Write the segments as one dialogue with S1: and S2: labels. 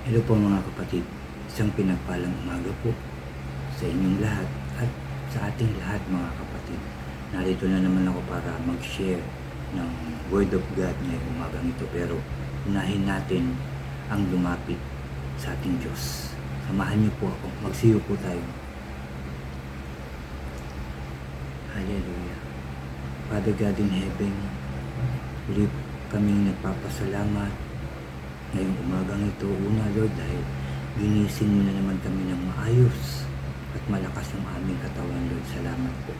S1: Hello po mga kapatid, isang pinagpalang umaga po sa inyong lahat at sa ating lahat mga kapatid. Narito na naman ako para mag-share ng Word of God ngayong umagang ito pero unahin natin ang lumapit sa ating Diyos. Samahan niyo po ako, magsiyo po tayo. Hallelujah. Father God in heaven, uli kaming nagpapasalamat ngayong umagang ito. Una, Lord, dahil ginising mo na naman kami ng maayos at malakas ang aming katawan, Lord. Salamat po.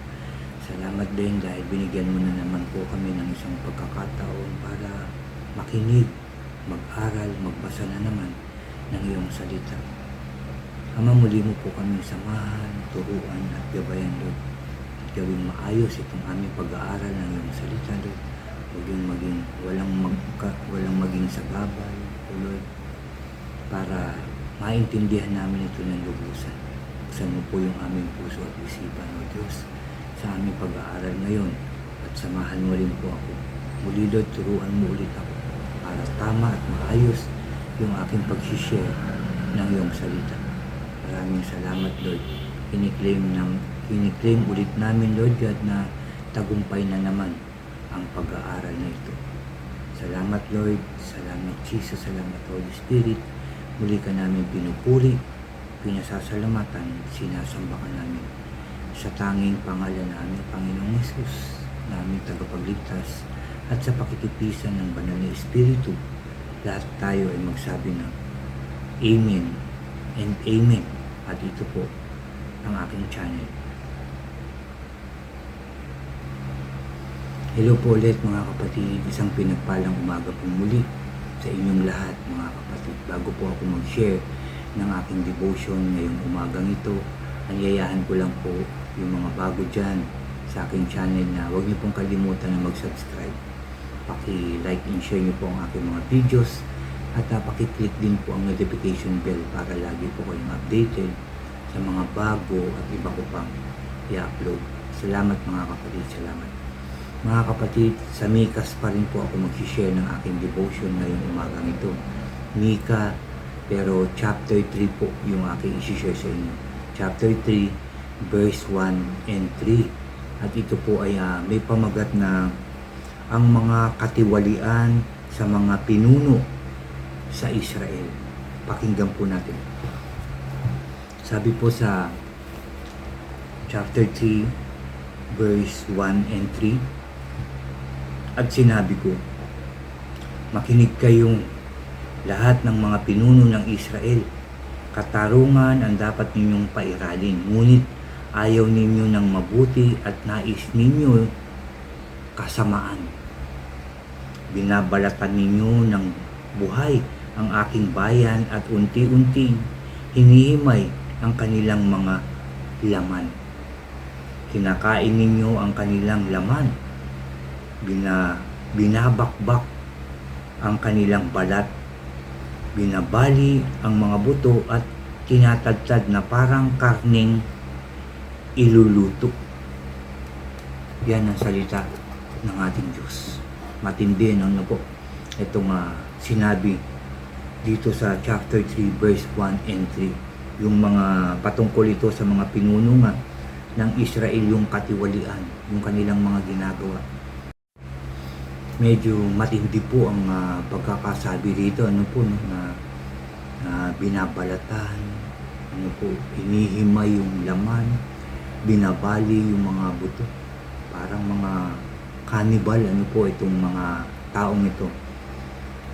S1: Salamat din dahil binigyan mo na naman po kami ng isang pagkakataon para makinig, mag-aral, magbasa na naman ng iyong salita. Ama, muli mo po kami samahan, turuan at gabayan, Lord. At gawing maayos itong aming pag-aaral ng iyong salita, Lord. Huwag yung maging, walang, magka, walang maging sagabal, Lord, para maintindihan namin ito ng lubusan. Buksan mo po yung aming puso at isipan, O Diyos, sa aming pag-aaral ngayon. At samahan mo rin po ako. Muli, Lord, turuan mo ulit ako para tama at maayos yung aking pag-share ng iyong salita. Maraming salamat, Lord. Kiniklaim, ng, kiniklaim ulit namin, Lord God, na tagumpay na naman ang pag-aaral na ito. Salamat, Lord. Salamat, Jesus. Salamat, Holy Spirit. Muli ka namin pinupuri, pinasasalamatan, sinasamba ka namin. Sa tanging pangalan namin, Panginoong Yesus, namin tagapagligtas, at sa pakikipisan ng banal na Espiritu, lahat tayo ay magsabi ng Amen and Amen. At ito po ang aking channel. Hello po ulit mga kapatid, isang pinagpalang umaga po muli sa inyong lahat mga kapatid. Bago po ako mag-share ng aking devotion ngayong umagang ito, nanyayahan ko lang po yung mga bago dyan sa aking channel na huwag niyo pong kalimutan na mag-subscribe. Paki-like and share niyo po ang aking mga videos at uh, paki-click din po ang notification bell para lagi po kayong updated sa mga bago at iba ko pang i-upload. Salamat mga kapatid, salamat. Mga kapatid, sa Mikas pa rin po ako mag-share ng aking devotion ngayong umagang ito. Mika, pero chapter 3 po yung aking isi-share sa inyo. Chapter 3, verse 1 and 3. At ito po ay ah, may pamagat na ang mga katiwalian sa mga pinuno sa Israel. Pakinggan po natin. Sabi po sa chapter 3, verse 1 and 3, at sinabi ko, makinig kayong lahat ng mga pinuno ng Israel. Katarungan ang dapat ninyong pairalin, ngunit ayaw ninyo ng mabuti at nais ninyo kasamaan. Binabalatan ninyo ng buhay ang aking bayan at unti-unti hinihimay ang kanilang mga laman. Kinakain ninyo ang kanilang laman bina, binabakbak ang kanilang balat, binabali ang mga buto at tinatadtad na parang karning iluluto. Yan ang salita ng ating Diyos. Matindi ano po itong uh, sinabi dito sa chapter 3 verse 1 and 3 yung mga patungkol ito sa mga pinuno ng Israel yung katiwalian, yung kanilang mga ginagawa medyo matindi po ang uh, pagkakasabi dito. Ano po no, na na binabalatan ano po hinihimay yung laman binabali yung mga buto. Parang mga cannibal ano po itong mga taong ito.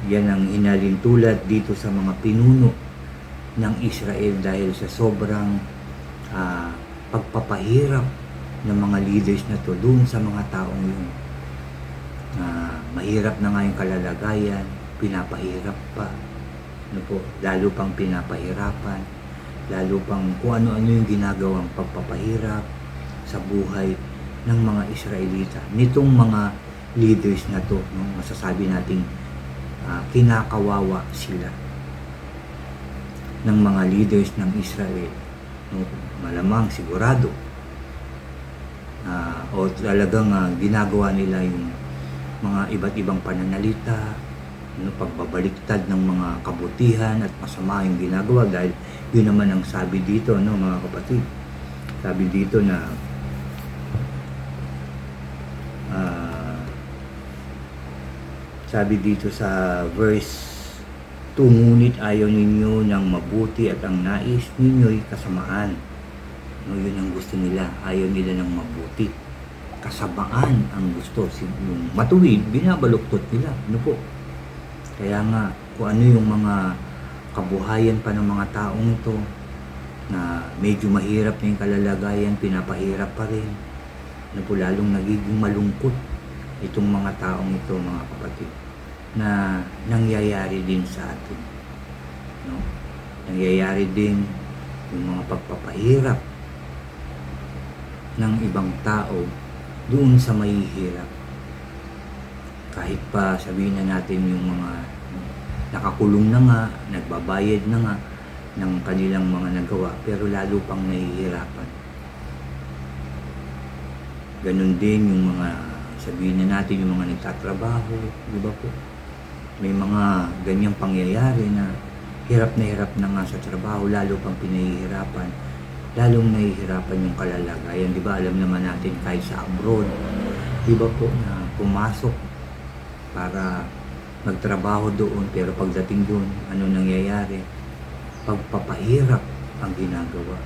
S1: Yan ang inalintulad dito sa mga pinuno ng Israel dahil sa sobrang uh, pagpapahirap ng mga leaders na to doon sa mga taong yun na mahirap na nga yung kalalagayan, pinapahirap pa. Ano po, lalo pang pinapahirapan, lalo pang kung ano-ano yung ginagawang pagpapahirap sa buhay ng mga Israelita. Nitong mga leaders na to, no, masasabi nating uh, kinakawawa sila ng mga leaders ng Israel. No, malamang sigurado uh, o talagang uh, ginagawa nila yung mga iba't ibang pananalita, ano, pagbabaliktad ng mga kabutihan at masama yung ginagawa dahil yun naman ang sabi dito no mga kapatid. Sabi dito na ah, sabi dito sa verse 2 ngunit ayaw ninyo ng mabuti at ang nais ninyo'y kasamaan. No, yun ang gusto nila. Ayaw nila ng mabuti kasamaan ang gusto. Yung matuwid binabaluktot nila. Ano po? Kaya nga kung ano yung mga kabuhayan pa ng mga taong ito na medyo mahirap na yung kalalagayan pinapahirap pa rin ano po lalong nagiging malungkot itong mga taong ito mga kapatid na nangyayari din sa atin no? Nangyayari din yung mga pagpapahirap ng ibang tao doon sa mahihirap kahit pa sabihin na natin yung mga nakakulong na nga, nagbabayad na nga ng kanilang mga nagawa, pero lalo pang nahihirapan. Ganon din yung mga, sabihin na natin yung mga nagtatrabaho, di ba po? May mga ganyang pangyayari na hirap na hirap na nga sa trabaho, lalo pang pinahihirapan, lalong nahihirapan yung kalalagayan. Di ba, alam naman natin kahit sa abroad, di ba po, na pumasok para magtrabaho doon. Pero pagdating doon ano nangyayari? Pagpapahirap ang ginagawa.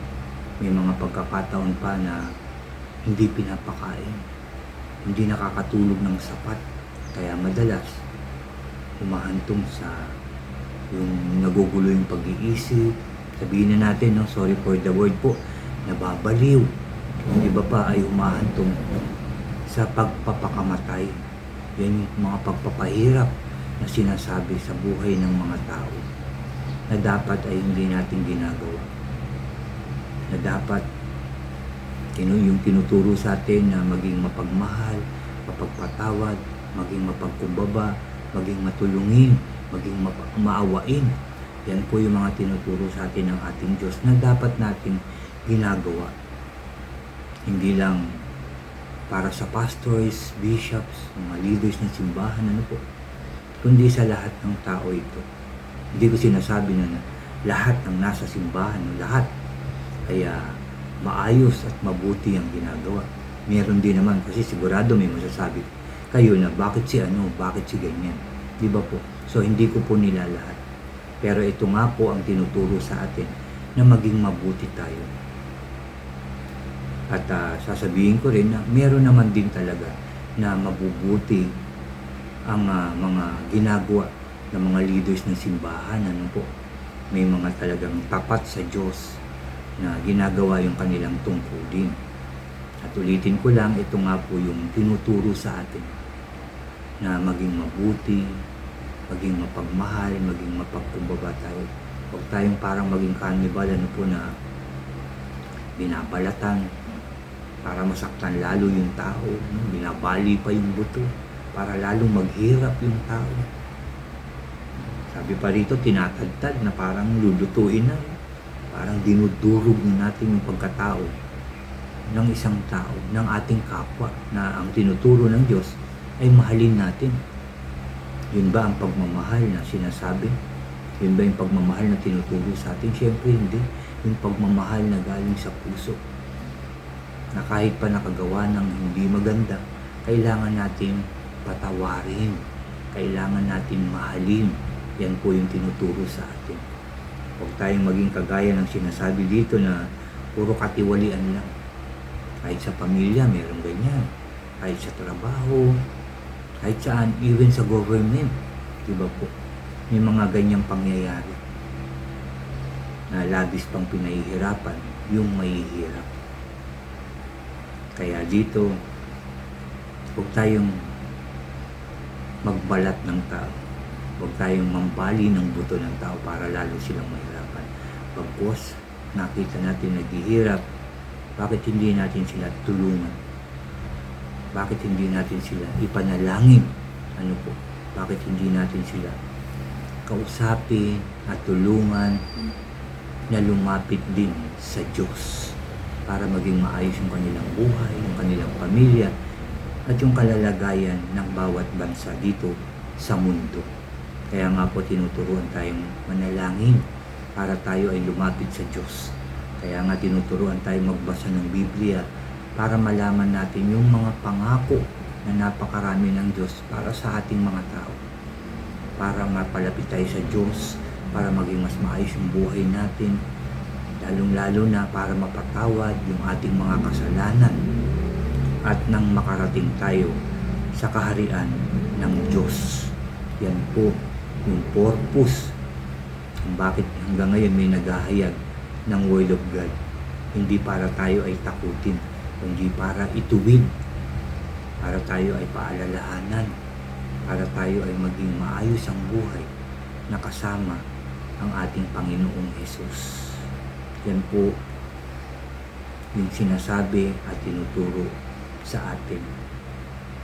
S1: May mga pagkakataon pa na hindi pinapakain. Hindi nakakatulog ng sapat. Kaya madalas humahantong sa yung nagugulo yung pag-iisip sabihin na natin no sorry for the word po nababaliw yung iba pa ay humahantong sa pagpapakamatay yan yung mga pagpapahirap na sinasabi sa buhay ng mga tao na dapat ay hindi natin ginagawa. Na dapat yung tinuturo sa atin na maging mapagmahal, mapagpatawad, maging mapagkumbaba, maging matulungin, maging mapa- maawain. Yan po yung mga tinuturo sa atin ng ating Diyos na dapat natin ginagawa. Hindi lang para sa pastors, bishops, mga leaders ng simbahan, ano po, kundi sa lahat ng tao ito. Hindi ko sinasabi na, na lahat ng nasa simbahan, lahat, kaya maayos at mabuti ang ginagawa. Meron din naman, kasi sigurado may masasabi kayo na bakit si ano, bakit si ganyan. Di ba po? So, hindi ko po nila lahat. Pero ito nga po ang tinuturo sa atin na maging mabuti tayo. At ah, sasabihin ko rin na meron naman din talaga na mabubuti ang ah, mga ginagawa ng mga leaders ng simbahan. Ano po? May mga talagang tapat sa Diyos na ginagawa yung kanilang tungkulin. At ulitin ko lang, ito nga po yung tinuturo sa atin na maging mabuti, maging mapagmahal, maging mapagkumbaba tayo. Huwag tayong parang maging carnival, ano po na binabalatan para masaktan lalo yung tao, no? binabali pa yung buto para lalong maghirap yung tao. Sabi pa rito, tinatagtad na parang lulutuin na. Parang dinudurog na natin yung pagkatao ng isang tao, ng ating kapwa na ang tinuturo ng Diyos ay mahalin natin. Yun ba ang pagmamahal na sinasabi? Yun ba yung pagmamahal na tinuturo sa atin? Siyempre hindi. Yung pagmamahal na galing sa puso. Na kahit pa nakagawa ng hindi maganda, kailangan natin patawarin. Kailangan natin mahalin. Yan po yung tinuturo sa atin. Huwag tayong maging kagaya ng sinasabi dito na puro katiwalian lang. Kahit sa pamilya, meron ganyan. Kahit sa trabaho, kahit saan, even sa government. Di ba po? May mga ganyang pangyayari na labis pang pinahihirapan yung mahihirap. Kaya dito, huwag tayong magbalat ng tao. Huwag tayong mambali ng buto ng tao para lalo silang mahirapan. Pagkos, nakita natin naghihirap, bakit hindi natin sila tulungan? Bakit hindi natin sila ipanalangin? Ano po? Bakit hindi natin sila kausapin at tulungan na lumapit din sa Diyos para maging maayos yung kanilang buhay, yung kanilang pamilya, at yung kalalagayan ng bawat bansa dito sa mundo. Kaya nga po tinuturuan tayong manalangin para tayo ay lumapit sa Diyos. Kaya nga tinuturuan tayong magbasa ng Biblia para malaman natin yung mga pangako na napakarami ng Diyos para sa ating mga tao. Para mapalapit tayo sa Diyos, para maging mas maayos yung buhay natin, lalong-lalo na para mapatawad yung ating mga kasalanan at nang makarating tayo sa kaharian ng Diyos. Yan po yung purpose kung bakit hanggang ngayon may naghahayag ng Word of God. Hindi para tayo ay takutin, kundi para ituwid, para tayo ay paalalahanan, para tayo ay maging maayos ang buhay na kasama ang ating Panginoong Hesus. Yan po yung sinasabi at tinuturo sa atin.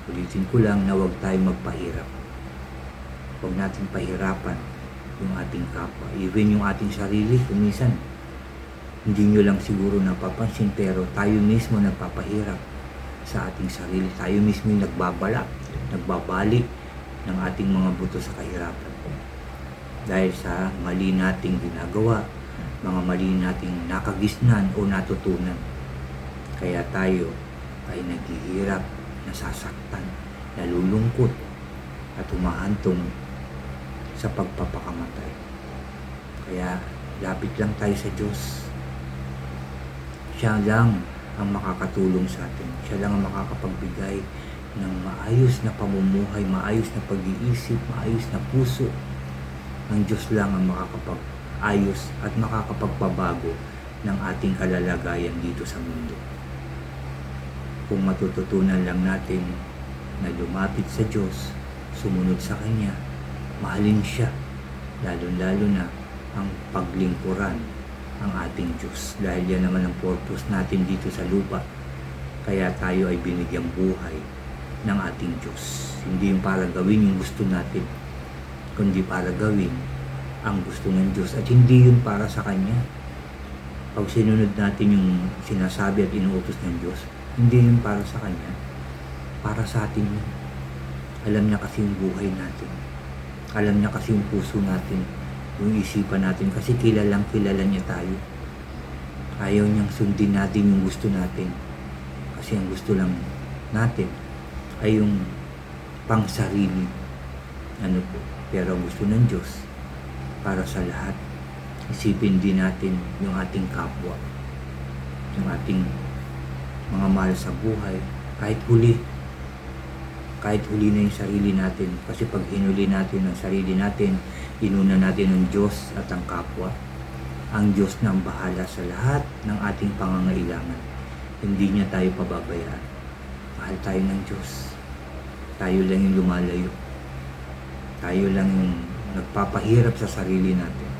S1: Ulitin ko lang na huwag tayo magpahirap. Huwag natin pahirapan yung ating kapwa. Even yung ating sarili, kumisan, hindi nyo lang siguro napapansin pero tayo mismo nagpapahirap sa ating sarili. Tayo mismo yung nagbabala, nagbabali ng ating mga buto sa kahirapan. Dahil sa mali nating ginagawa, mga mali nating nakagisnan o natutunan. Kaya tayo ay naghihirap, nasasaktan, nalulungkot, at humahantong sa pagpapakamatay. Kaya lapit lang tayo sa Diyos. Siya lang ang makakatulong sa atin. Siya lang ang makakapagbigay ng maayos na pamumuhay, maayos na pag-iisip, maayos na puso. Ang Diyos lang ang makakapag-ayos at makakapagpabago ng ating kalalagayan dito sa mundo. Kung matututunan lang natin na lumapit sa Diyos, sumunod sa Kanya, mahalin siya, lalo-lalo na ang paglingkuran ang ating Diyos. Dahil yan naman ang purpose natin dito sa lupa. Kaya tayo ay binigyang buhay ng ating Diyos. Hindi yung para gawin yung gusto natin, kundi para gawin ang gusto ng Diyos. At hindi yun para sa Kanya. Pag sinunod natin yung sinasabi at inuutos ng Diyos, hindi yun para sa Kanya. Para sa atin. Alam niya kasi yung buhay natin. Alam niya kasi yung puso natin, yung isipan natin. Kasi kilalang kilala niya tayo. Ayaw niyang sundin natin yung gusto natin. Kasi ang gusto lang natin ay yung pang sarili. Ano po. Pero ang gusto ng Diyos para sa lahat. Isipin din natin yung ating kapwa. Yung ating mga mahal sa buhay. Kahit huli, kahit huli na yung sarili natin. Kasi pag hinuli natin ang sarili natin, inuna natin ang Diyos at ang kapwa. Ang Diyos na ang bahala sa lahat ng ating pangangailangan. Hindi niya tayo pababayaan. Mahal tayo ng Diyos. Tayo lang yung lumalayo. Tayo lang yung nagpapahirap sa sarili natin.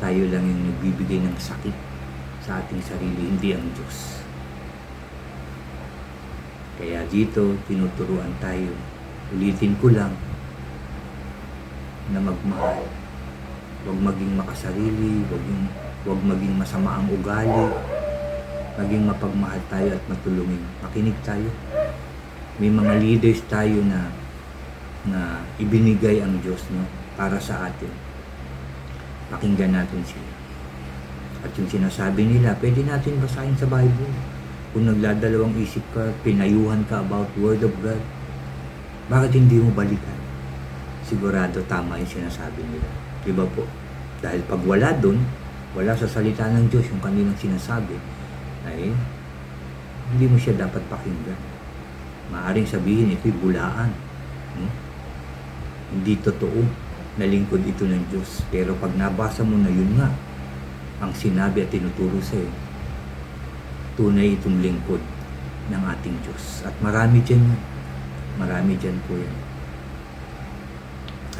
S1: Tayo lang yung nagbibigay ng sakit sa ating sarili, hindi ang Diyos. Kaya dito, tinuturuan tayo. Ulitin ko lang na magmahal. Huwag maging makasarili, huwag, yung, huwag maging masama ang ugali, maging mapagmahal tayo at matulungin. Makinig tayo. May mga leaders tayo na na ibinigay ang Diyos no, para sa atin. Pakinggan natin sila. At yung sinasabi nila, pwede natin basahin sa Bible. Kung nagladalawang isip ka, pinayuhan ka about Word of God, bakit hindi mo balikan? Sigurado tama yung sinasabi nila. Di ba po? Dahil pag wala dun, wala sa salita ng Diyos yung kanilang sinasabi, ay hindi mo siya dapat pakinggan. Maaring sabihin ito'y bulaan. Hmm? Hindi totoo na lingkod ito ng Diyos. Pero pag nabasa mo na yun nga, ang sinabi at tinuturo sa'yo, tunay itong lingkod ng ating Diyos. At marami dyan yan. Marami dyan po yan.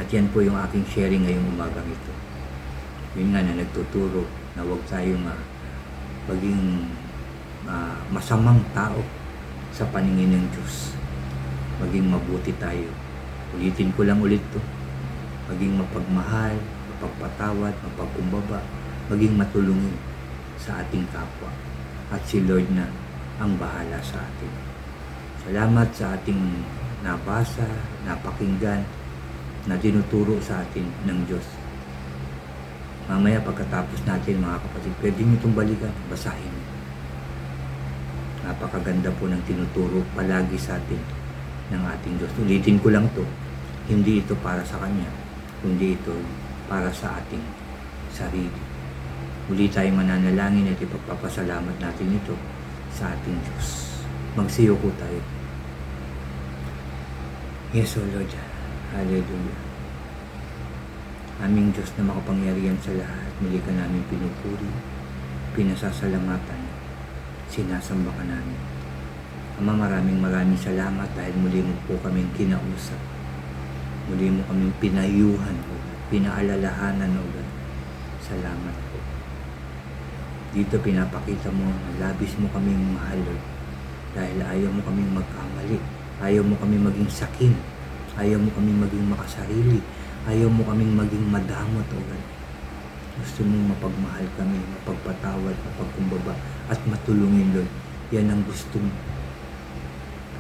S1: At yan po yung aking sharing ngayong umagang ito. Yun nga na nagtuturo na huwag tayong uh, maging uh, masamang tao sa paningin ng Diyos. Maging mabuti tayo. Ulitin ko lang ulit to. Maging mapagmahal, mapagpatawad, mapagkumbaba, maging matulungin sa ating kapwa. At si Lord na ang bahala sa atin. Salamat sa ating nabasa, napakinggan. Na tinuturo sa atin ng Diyos. Mamaya pagkatapos natin mga kapatid, pwede nyo itong balikan, basahin. Napakaganda po ng tinuturo palagi sa atin ng ating Diyos. Ulitin ko lang to, hindi ito para sa Kanya, kundi ito para sa ating sarili. Uli tayong mananalangin at ipagpapasalamat natin ito sa ating Diyos. Magsiyo ko tayo. Yes, O Lord. Hallelujah. Aming Diyos na makapangyarihan sa lahat, muli ka namin pinupuri, pinasasalamatan, sinasamba ka namin. Ama, maraming maraming salamat dahil muli mo po kaming kinausap. Muli mo kaming pinayuhan, O God, pinaalalahanan, God. Salamat po. Dito pinapakita mo na labis mo kaming mahal, Lord. Dahil ayaw mo kaming magkamali. Ayaw mo kaming maging sakin. Ayaw mo kaming maging makasarili. Ayaw mo kaming maging madamot, O. Gusto mong mapagmahal kami, mapagpatawad, mapagkumbaba, at matulungin, Lord. Yan ang gusto mo.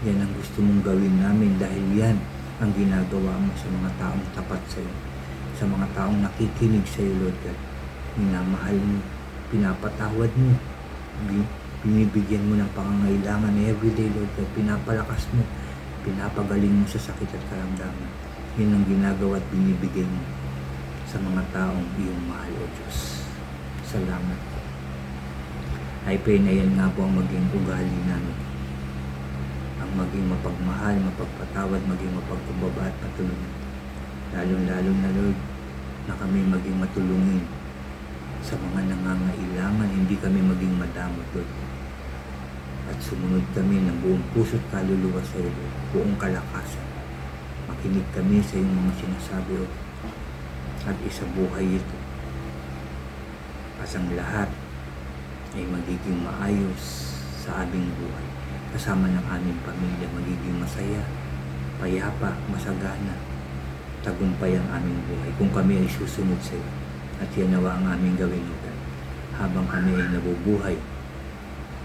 S1: Yan ang gusto mong gawin namin dahil yan ang ginagawa mo sa mga taong tapat sa iyo. Sa mga taong nakikinig sa iyo, Lord God. Minamahal mo, pinapatawad mo, bi- binibigyan mo ng pangangailangan everyday, Lord God. Pinapalakas mo, pinapagaling mo sa sakit at karamdaman. Yan ang ginagawa at binibigay mo sa mga taong iyong mahal, O Diyos. Salamat po. I pray na yan nga po ang maging ugali namin. Ang maging mapagmahal, mapagpatawad, maging mapagkumbaba at patulungin. Lalong-lalo na Lord, na kami maging matulungin sa mga nangangailangan, hindi kami maging madamot, Lord. At sumunod kami ng buong puso't kaluluwa sa iyo, buong kalakasan. Makinig kami sa iyong mga sinasabi, Lord. At isabuhay ito. At ang lahat ay magiging maayos sa aming buhay. Kasama ng aming pamilya, magiging masaya, payapa, masagana, tagumpay ang aming buhay. Kung kami ay susunod sa iyo, at yan nawa ang aming gawin, O habang kami ay nabubuhay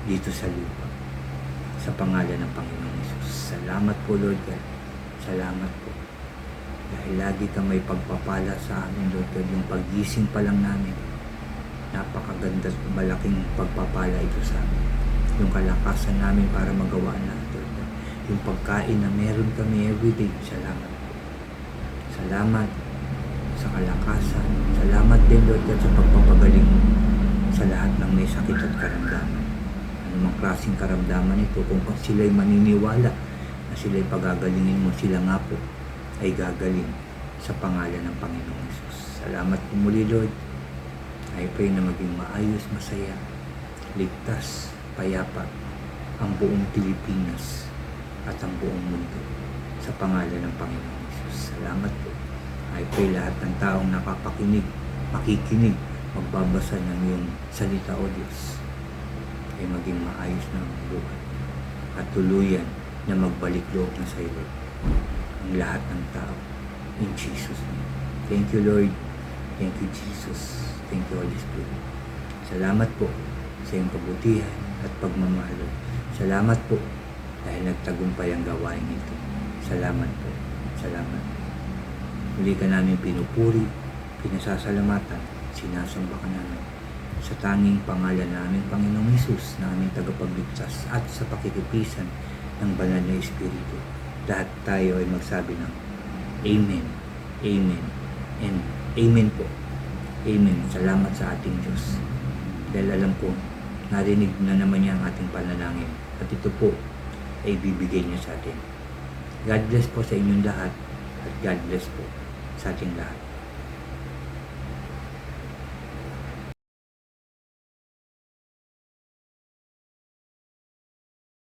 S1: dito sa lupa. Sa pangalan ng Panginoong Yesus. Salamat po, Lord God. Salamat po. Dahil lagi ka may pagpapala sa amin, Lord God, yung pagising pa lang namin. Napakaganda at malaking pagpapala ito sa amin. Yung kalakasan namin para magawa natin, Lord God. Yung pagkain na meron kami everyday. Salamat po. Salamat sa kalakasan. Salamat din, Lord God, sa pagpapagaling sa lahat ng may sakit at karamdaman. Anumang klaseng karamdaman ito, kung sila'y maniniwala na sila'y pagagalingin mo, sila nga po ay gagaling sa pangalan ng Panginoong Yesus. Salamat po muli, Lord. I pray na maging maayos, masaya, ligtas, payapa ang buong Pilipinas at ang buong mundo sa pangalan ng Panginoong Yesus. Salamat po. I pray lahat ng taong napapakinig, makikinig, magbabasa ng iyong salita o Diyos ay maging maayos na ang buhay at tuluyan na magbalik loob na sa iyo ang lahat ng tao in Jesus name. Thank you Lord. Thank you Jesus. Thank you Holy Spirit. Salamat po sa iyong kabutihan at pagmamahal. Salamat po dahil nagtagumpay ang gawain ito. Salamat po. Salamat. Muli ka namin pinupuri, pinasasalamatan, sinasamba ka namin sa tanging pangalan namin, Panginoong Isus, na tagapagligtas at sa pakikipisan ng banal na Espiritu. Lahat tayo ay magsabi ng Amen, Amen, and Amen po. Amen. Salamat sa ating Diyos. Dahil alam ko, narinig na naman niya ang ating panalangin. At ito po ay bibigay niya sa atin. God bless po sa inyong lahat at God bless po sa ating lahat.